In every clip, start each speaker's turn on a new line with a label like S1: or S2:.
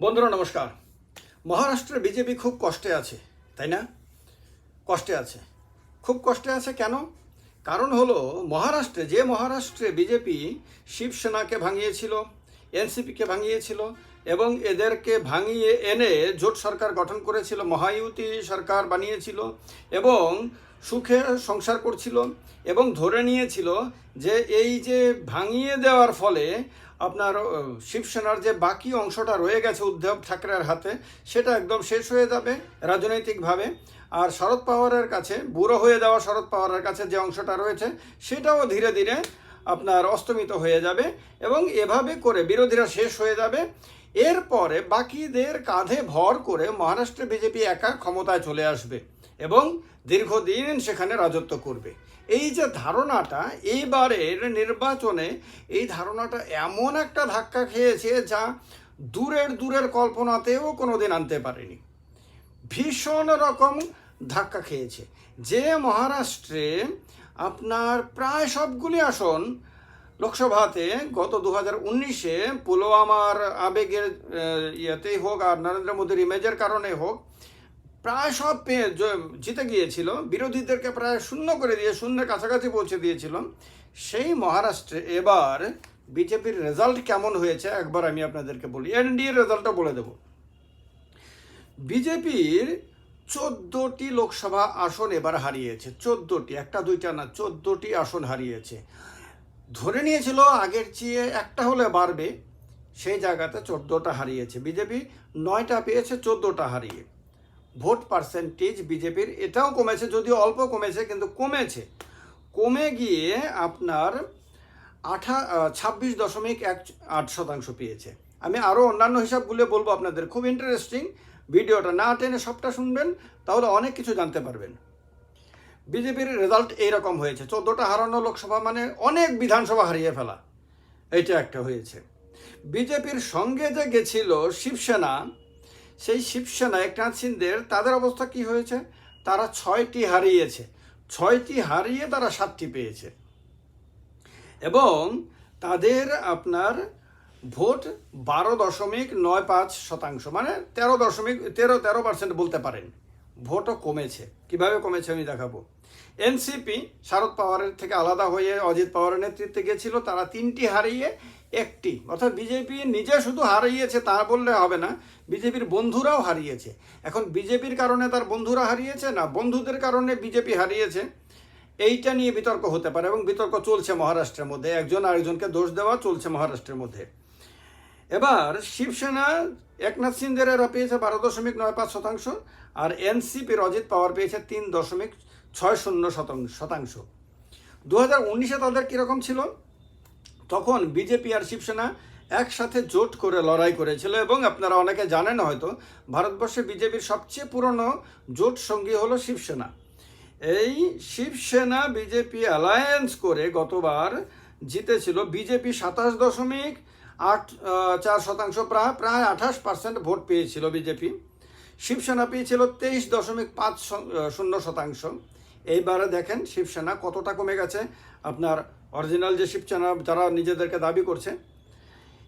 S1: বন্ধুরা, নমস্কার। মহারাষ্ট্রে বিজেপি খুব কষ্টে আছে, তাই না? কষ্টে আছে। খুব কষ্টে আছে কেন? কারণ হলো, মহারাষ্ট্রে, যে মহারাষ্ট্রে বিজেপি শিবসেনাকে ভাঙিয়েছিল, এনসিপিকে ভাঙিয়েছিল, এবং এদেরকে ভাঙিয়ে এনে জোট সরকার গঠন করেছিল মহায়ুতি সরকার বানিয়েছিল, এবং সুখে সংসার করছিল, এবং ধরে নিয়েছিল যে এই যে ভাঙিয়ে দেওয়ার ফলে আপনার শিবসেনার যে বাকি অংশটা রয়ে গেছে উদ্ধব ঠাকরের হাতে, সেটা একদম শেষ হয়ে যাবে রাজনৈতিকভাবে। আর শরদ পাওয়ারের কাছে, বুড়ো হয়ে যাওয়া শরদ পাওয়ারের কাছে যে অংশটা রয়েছে, সেটাও ধীরে ধীরে আপনার অস্তমিত হয়ে যাবে এবং এভাবে করে বিরোধীরা শেষ হয়ে যাবে। এরপরে বাকিদের কাঁধে ভর করে মহারাষ্ট্রে বিজেপি একা ক্ষমতায় চলে আসবে এবং দীর্ঘদিন সেখানে রাজত্ব করবে। এই যে ধারণাটা, এইবারের নির্বাচনে এই ধারণাটা এমন একটা ধাক্কা খেয়েছে যা দূরের দূরের কল্পনাতেও কোনো দিন আনতে পারেনি। ভীষণ রকম ধাক্কা খেয়েছে। যে মহারাষ্ট্রে আপনার প্রায় সবগুলি আসন লোকসভাতে গত দু হাজার উনিশে পুলওয়ামার আবেগের ইয়েতেই হোক আর নরেন্দ্র মোদীর ইমেজের কারণে হোক প্রায় সব পেয়ে জিতে গিয়েছিল। বিরোধীদেরকে প্রায় শূন্য করে দিয়ে, শূন্যের কাছাকাছি পৌঁছে দিয়েছিল সেই মহারাষ্ট্রে এবার বিজেপির রেজাল্ট কেমন হয়েছে, একবার আমি আপনাদেরকে বলি। এনডিএর রেজাল্টটা বলে দেবো। বিজেপির চোদ্দোটি লোকসভা আসন এবার হারিয়েছে। চোদ্দোটি, একটা, দুইটা না, চোদ্দোটি আসন হারিয়েছে। ধরে নিয়েছিল আগের চেয়ে একটা হলে বাড়বে। সেই জায়গাতে চোদ্দোটা হারিয়েছে। বিজেপি নয়টা পেয়েছে, চোদ্দোটা হারিয়ে। ভোট পার্সেন্টেজ বিজেপির, এটাও কমেছে, যদিও অল্প কমেছে, কিন্তু কমেছে। কমে গিয়ে আপনার আঠা ছাব্বিশ দশমিক এক আট শতাংশ পেয়েছে। আমি আরও অন্যান্য হিসাবগুলো বলব আপনাদের, খুব ইন্টারেস্টিং ভিডিওটা না টেনে সবটা শুনবেন, তাহলে অনেক কিছু জানতে পারবেন। বিজেপির রেজাল্ট এইরকম হয়েছে, চোদ্দোটা হারানো লোকসভা মানে অনেক বিধানসভা হারিয়ে ফেলা। এটা একটা হয়েছে। বিজেপির সঙ্গে যে গেছিল শিবসেনা সেই শিবসেনা একনাথ সিন্ধের তাদের অবস্থা কি হয়েছে? তারা ছয়টি হারিয়েছে। ছয়টি হারিয়ে তারা সাতটি পেয়েছে। এবং তাদের আপনার ভোট বারো দশমিক নয় পাঁচ শতাংশ মানে তেরো দশমিক, তেরো তেরো পার্সেন্ট বলতে পারেন। ভোটও কমেছে। কীভাবে কমেছে আমি দেখাবো। এনসিপি শারদ পাওয়ারের থেকে আলাদা হয়ে অজিত পাওয়ারের নেতৃত্বে গেছিল। তারা তিনটি হারিয়ে একটি। অর্থাৎ বিজেপি নিজে শুধু হারিয়েছে, তা বললে হবে না। বিজেপির বন্ধুরাও হারিয়েছে। এখন বিজেপির কারণে তার বন্ধুরা হারিয়েছে না বন্ধুদের কারণে বিজেপি হারিয়েছে? এইটা নিয়ে বিতর্ক হতে পারে এবং বিতর্ক চলছে মহারাষ্ট্রের মধ্যে। একজন আরেকজনকে দোষ দেওয়া চলছে মহারাষ্ট্রের মধ্যে। এবার শিবসেনা, একনাথ সিন্ধের এরা পেয়েছে বারো দশমিক নয় পাঁচ শতাংশ আর এনসিপির অজিত পাওয়ার পেয়েছে তিন দশমিক ছয় শূন্য শতাংশ শতাংশ। দু হাজার উনিশে তাদের কীরকম ছিল? তখন বিজেপি আর শিবসেনা একসাথে জোট করে লড়াই করেছিল এবং আপনারা অনেকে জানেন হয়তো, ভারতবর্ষে বিজেপির সবচেয়ে পুরনো জোট সঙ্গী হলো শিবসেনা। এই শিবসেনা বিজেপি অ্যালায়েন্স করে গতবার জিতেছিল বিজেপি সাতাশ দশমিক আট চার শতাংশ প্রায় প্রায় আঠাশ পার্সেন্ট ভোট পেয়েছিল বিজেপি শিবসেনা পেয়েছিল তেইশ দশমিক পাঁচ শূন্য শতাংশ। এইবারে দেখেন শিবসেনা কতটা কমে গেছে। আপনার অরিজিনাল যে শিবসেনা যারা নিজেদেরকে দাবি করছে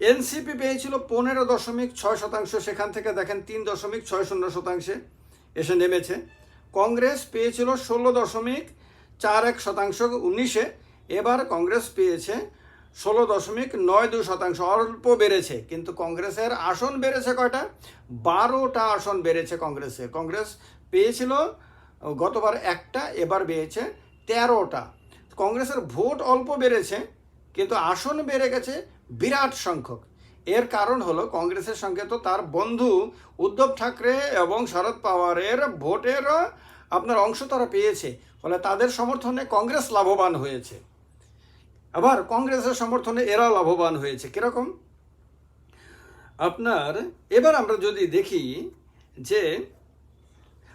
S1: এনসিপি পেয়েছিল পনেরো দশমিক ছয় শতাংশ, সেখান থেকে দেখেন তিন দশমিক ছয় শূন্য শতাংশে এসে নেমেছে। কংগ্রেস পেয়েছিল ষোলো দশমিক চার এক শতাংশ উনিশে, এবার কংগ্রেস পেয়েছে ষোলো দশমিক নয় দুই শতাংশ, অল্প বেড়েছে, কিন্তু কংগ্রেসের আসন বেড়েছে কয়টা? বারোটা আসন বেড়েছে কংগ্রেসের কংগ্রেস পেয়েছিল গতবার একটা, এবার পেয়েছে তেরোটা। কংগ্রেসের ভোট অল্প বেড়েছে, কিন্তু আসন বেড়ে গেছে বিরাট সংখ্যক। এর কারণ হলো কংগ্রেসের সঙ্গে তো তার বন্ধু উদ্ধব ঠাকরে এবং শরদ পাওয়ারের ভোটের আপনার অংশ তারা পেয়েছে। ফলে তাদের সমর্থনে কংগ্রেস লাভবান হয়েছে। আবার কংগ্রেসের সমর্থনে এরাও লাভবান হয়েছে। কীরকম? আপনার, এবার আমরা যদি দেখি যে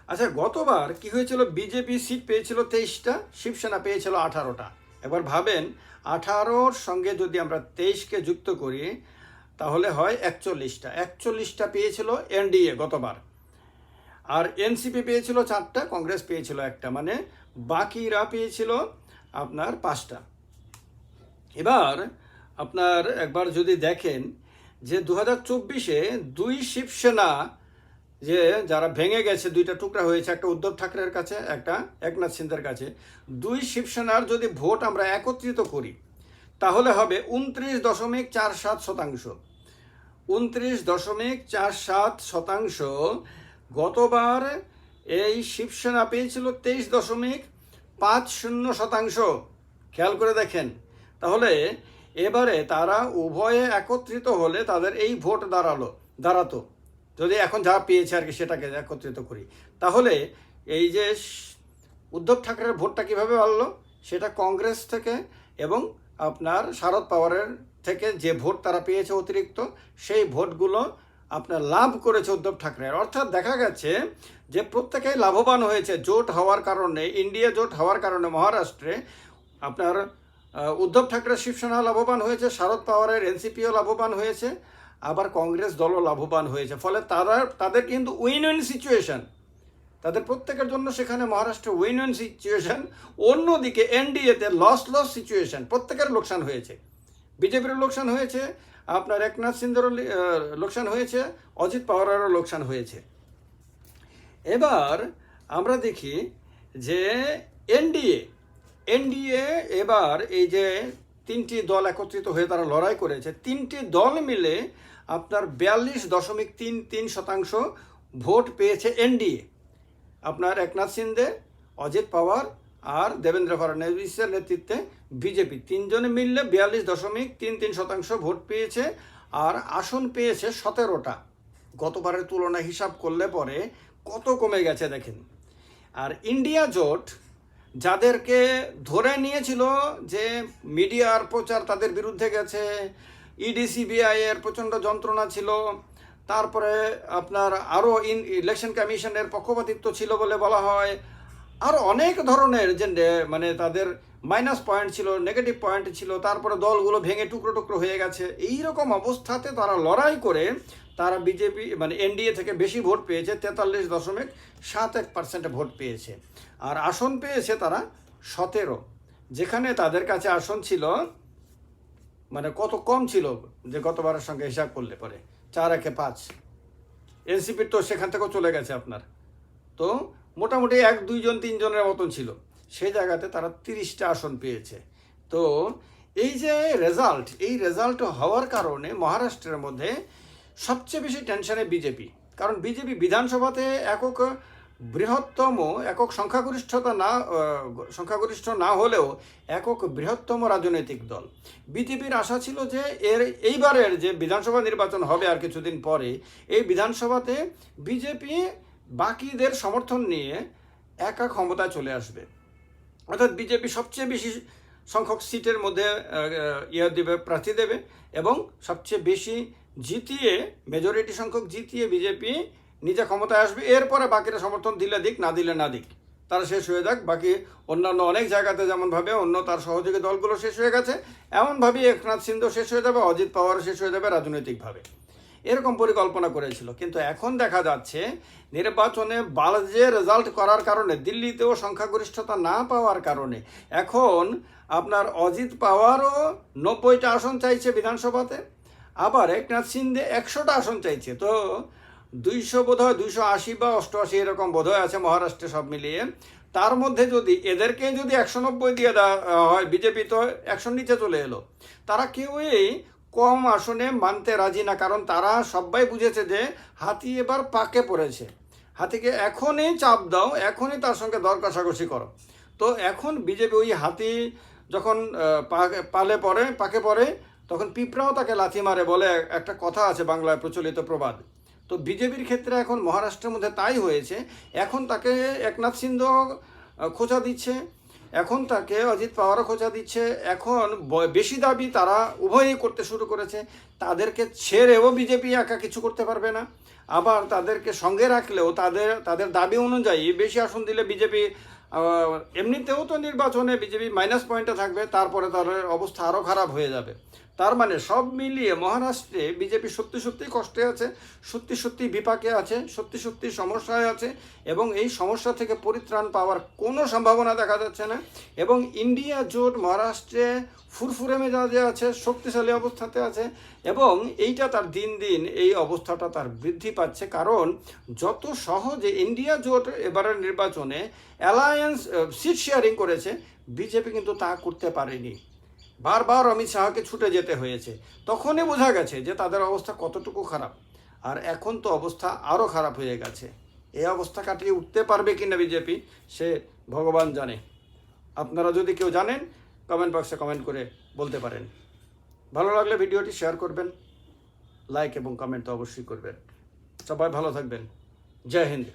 S1: আচ্ছা গতবার কি হয়েছিল? বিজেপি সিট পেয়েছিল তেইশটা, শিবসেনা পেয়েছিল আঠারোটা। এবার ভাবেন, আঠারোর সঙ্গে যদি আমরা তেইশকে যুক্ত করি, তাহলে হয় একচল্লিশটা। একচল্লিশটা পেয়েছিল এনডিএ গতবার। আর এনসিপি পেয়েছিল চারটা, কংগ্রেস পেয়েছিল একটা। মানে বাকিরা পেয়েছিল আপনার পাঁচটা। এবার আপনার একবার যদি দেখেন যে দু হাজার চব্বিশে দুই শিবসেনা যে যারা ভেঙে গেছে, দুইটা টুকরা হয়েছে, একটা উদ্ধব ঠাকরের কাছে, একটা একনাথ সিন্ধের কাছে। দুই শিবসেনার যদি ভোট আমরা একত্রিত করি, তাহলে হবে উনত্রিশ দশমিক চার সাত শতাংশ। উনত্রিশ দশমিক চার সাত শতাংশ গতবার এই শিবসেনা পেয়েছিল তেইশ দশমিক পাঁচ শূন্য শতাংশ। খেয়াল করে দেখেন। তাহলে এবারে তারা উভয়ে একত্রিত হলে তাদের এই ভোট দাঁড়াল, দাঁড়াতো। যদি এখন যা পেয়েছে আর কি সেটাকে একত্রিত করি। তাহলে এই যে উদ্ধব ঠাকরের ভোটটা কীভাবে বাড়লো? সেটা কংগ্রেস থেকে এবং আপনার শারদ পাওয়ারের থেকে যে ভোট তারা পেয়েছে অতিরিক্ত, সেই ভোটগুলো আপনার লাভ করেছে উদ্ধব ঠাকরের অর্থাৎ দেখা গেছে যে প্রত্যেকেই লাভবান হয়েছে জোট হওয়ার কারণে, ইন্ডিয়া জোট হওয়ার কারণে মহারাষ্ট্রে আপনার উদ্ধব ঠাকরের শিবসেনা লাভবান হয়েছে, শারদ পাওয়ারের এনসিপিও লাভবান হয়েছে। আবার কংগ্রেস দলও লাভবান হয়েছে। ফলে তারা, তাদের কিন্তু উইন উইন সিচুয়েশন তাদের প্রত্যেকের জন্য সেখানে মহারাষ্ট্রে উইন উইন সিচুয়েশন অন্যদিকে এনডিএতে লস লস সিচুয়েশন প্রত্যেকের লোকসান হয়েছে। বিজেপির লোকসান হয়েছে, আপনার একনাথ সিন্ধেরও লোকসান হয়েছে, অজিত পাওয়ারেরও লোকসান হয়েছে। এবার আমরা দেখি যে এনডিএ এনডিএ এবার এই যে তিনটি দল একত্রিত হয়ে তারা লড়াই করেছে। তিনটি দল মিলে আপনার বিয়াল্লিশ দশমিক তিন তিন শতাংশ ভোট পেয়েছে এনডিএ। আপনার একনাথ সিন্ধে, অজিত পাওয়ার আর দেবেন্দ্র ফডণবীসের নেতৃত্বে বিজেপি। তিনজনে মিললে বিয়াল্লিশ দশমিক তিন তিন শতাংশ ভোট পেয়েছে আর আসন পেয়েছে সতেরোটা। গতবারের তুলনায় হিসাব করলে পরে কত কমে গেছে দেখেন। আর ইন্ডিয়া জোট যাদেরকে ধরে নিয়েছিল যে মিডিয়ার প্রচার তাদের বিরুদ্ধে গেছে ইডিসিবিআই এর প্রচণ্ড যন্ত্রণা ছিল। তারপরে আপনার আরও ইন ইলেকশন কমিশনের পক্ষপাতিত্ব ছিল বলে বলা হয়। আরও অনেক ধরনের যে মানে তাদের মাইনাস পয়েন্ট ছিল নেগেটিভ পয়েন্ট ছিল, তারপরে দলগুলো ভেঙে টুকরো টুকরো হয়ে গেছে। এই রকম অবস্থাতে তারা লড়াই করে তারা বিজেপি মানে এনডিএ থেকে বেশি ভোট পেয়েছে, তেতাল্লিশ দশমিক সাত এক পার্সেন্ট ভোট পেয়েছে। আর আসন পেয়েছে তারা সতেরো। যেখানে তাদের কাছে আসন ছিল মানে কত কম ছিল যে গতবারের সঙ্গে হিসাব করলে পরে? চার একে পাঁচ। এনসিপির তো সেখান থেকেও চলে গেছে আপনার। তো মোটামুটি এক দুইজন তিনজনের মতন ছিল। সেই জায়গাতে তারা তিরিশটা আসন পেয়েছে। তো এই যে রেজাল্ট এই রেজাল্ট হওয়ার কারণে মহারাষ্ট্রের মধ্যে সবচেয়ে বেশি টেনশনে বিজেপি। কারণ বিজেপি বিধানসভাতে একক বৃহত্তম একক সংখ্যাগরিষ্ঠতা না সংখ্যাগরিষ্ঠ না হলেও একক বৃহত্তম রাজনৈতিক দল। বিজেপির আশা ছিল যে এর, এইবারের যে বিধানসভা নির্বাচন হবে আর কিছুদিন পরে, এই বিধানসভাতে বিজেপি বাকিদের সমর্থন নিয়ে একা ক্ষমতায় চলে আসবে। অর্থাৎ বিজেপি সবচেয়ে বেশি সংখ্যক সিটের মধ্যে ইয়ে দেবে, প্রার্থী দেবে এবং সবচেয়ে বেশি জিতিয়ে মেজরিটি সংখ্যক জিতিয়ে বিজেপি নিজে ক্ষমতায় আসবে, এরপরে বাকিরা সমর্থন দিলে দিক, না দিলে না দিক। তারা শেষ হয়ে যাক, বাকি অন্যান্য অনেক জায়গাতে যেমনভাবে অন্য তার সহযোগী দলগুলো শেষ হয়ে গেছে, এমনভাবেই একনাথ সিন্ধু শেষ হয়ে যাবে, অজিত পাওয়ারও শেষ হয়ে যাবে রাজনৈতিকভাবে। এরকম পরিকল্পনা করেছিল, কিন্তু এখন দেখা যাচ্ছে নির্বাচনে বাজে রেজাল্ট করার কারণে, দিল্লিতেও সংখ্যাগরিষ্ঠতা না পাওয়ার কারণে, এখন আপনার অজিত পাওয়ারও নব্বইটা আসন চাইছে বিধানসভাতে, আবার একনাথ সিন্ধে একশোটা আসন চাইছে। তো দুইশো বোধ হয় দুইশো আশি বা অষ্টআশি এরকম বোধ হয় আছে মহারাষ্ট্রে সব মিলিয়ে। তার মধ্যে যদি এদেরকে যদি একশো নব্বই দিয়ে দেওয়া হয়, বিজেপি তো একশো নিচে চলে এলো। তারা কেউই কম আসনে মানতে রাজি না, কারণ তারা সবাই বুঝেছে যে হাতি এবার পাকে পড়েছে। হাতিকে এখনই চাপ দাও, এখনই তার সঙ্গে দর কষাকষি করো। তো এখন বিজেপি ওই হাতি যখন পালে পড়ে, পাকে পড়ে, তখন পিঁপড়াও তাকে লাথি মারে বলে একটা কথা আছে বাংলায় প্রচলিত প্রবাদ। তো বিজেপির ক্ষেত্রে এখন মহারাষ্ট্রের মধ্যে তাই হয়েছে। এখন তাকে একনাথ সিন্ধ খোঁচা দিচ্ছে। এখন তাকে অজিত পাওয়ারও খোঁচা দিচ্ছে। এখন বেশি দাবি তারা উভয়ই করতে শুরু করেছে। তাদেরকে ছেড়েও বিজেপি একা কিছু করতে পারবে না। আবার তাদেরকে সঙ্গে রাখলেও তাদের তাদের দাবি অনুযায়ী বেশি আসন দিলে বিজেপি এমনিতেও তো নির্বাচনে বিজেপি মাইনাস পয়েন্টে থাকবে, তারপরে তাদের অবস্থা আরও খারাপ হয়ে যাবে। তার মানে সব মিলিয়ে মহারাষ্ট্রে বিজেপি সত্যি সত্যি কষ্টে আছে, সত্যি সত্যি বিপাকে আছে, সত্যি সত্যি সমস্যায় আছে, এবং এই সমস্যা থেকে পরিত্রাণ পাওয়ার কোনো সম্ভাবনা দেখা যাচ্ছে না, এবং ইন্ডিয়া জোট মহারাষ্ট্রে ফুরফুরে মেজাজে আছে, শক্তিশালী অবস্থাতে আছে এবং এইটা তার দিন দিন এই অবস্থাটা তার বৃদ্ধি পাচ্ছে। কারণ যত সহজে ইন্ডিয়া জোট এবারের নির্বাচনে অ্যালায়েন্স সিট শেয়ারিং করেছে, বিজেপি কিন্তু তা করতে পারেনি। বারবার অমিত শাহকে ছুটে যেতে হয়েছে। তখনই বোঝা গেছে যে তাদের অবস্থা কতটুকু খারাপ। আর এখন তো অবস্থা আরও খারাপ হয়ে গেছে। এই অবস্থা কাটিয়ে উঠতে পারবে কিনা বিজেপি, সে ভগবান জানে। আপনারা যদি কেউ জানেন কমেন্ট বক্সে কমেন্ট করে বলতে পারেন। ভালো লাগলে ভিডিওটি শেয়ার করবেন লাইক এবং কমেন্ট তো অবশ্যই করবেন। সবাই ভালো থাকবেন। জয় হিন্দ।